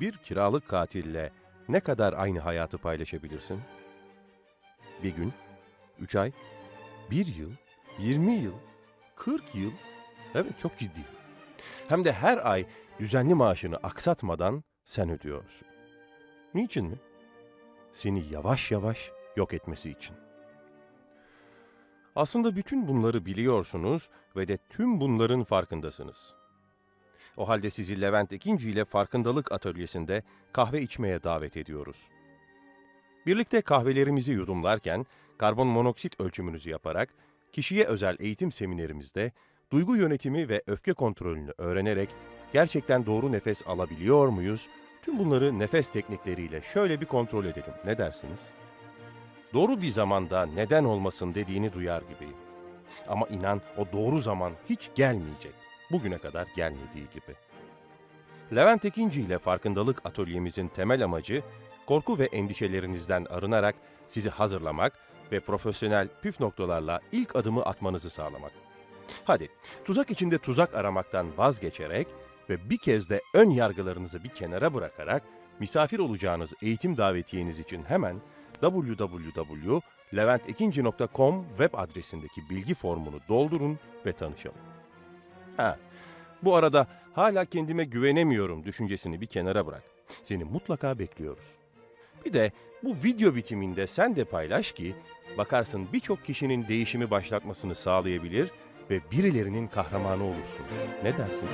bir kiralık katille ne kadar aynı hayatı paylaşabilirsin? Bir gün, üç ay, bir yıl, yirmi yıl, kırk yıl. Evet çok ciddi. Hem de her ay düzenli maaşını aksatmadan sen ödüyorsun. Niçin mi? Seni yavaş yavaş yok etmesi için. Aslında bütün bunları biliyorsunuz ve de tüm bunların farkındasınız. O halde sizi Levent Ekinci ile farkındalık atölyesinde kahve içmeye davet ediyoruz. Birlikte kahvelerimizi yudumlarken karbon monoksit ölçümünüzü yaparak kişiye özel eğitim seminerimizde duygu yönetimi ve öfke kontrolünü öğrenerek gerçekten doğru nefes alabiliyor muyuz? Tüm bunları nefes teknikleriyle şöyle bir kontrol edelim. Ne dersiniz? Doğru bir zamanda neden olmasın dediğini duyar gibiyim. Ama inan o doğru zaman hiç gelmeyecek. Bugüne kadar gelmediği gibi. Levent Ekinci ile farkındalık atölyemizin temel amacı korku ve endişelerinizden arınarak sizi hazırlamak ve profesyonel püf noktalarla ilk adımı atmanızı sağlamak. Hadi tuzak içinde tuzak aramaktan vazgeçerek ve bir kez de ön yargılarınızı bir kenara bırakarak misafir olacağınız eğitim davetiyeniz için hemen www.leventekinci.com web adresindeki bilgi formunu doldurun ve tanışalım. Ha, bu arada hala kendime güvenemiyorum düşüncesini bir kenara bırak. Seni mutlaka bekliyoruz. Bir de bu video bitiminde sen de paylaş ki bakarsın birçok kişinin değişimi başlatmasını sağlayabilir ve birilerinin kahramanı olursun. Ne dersin?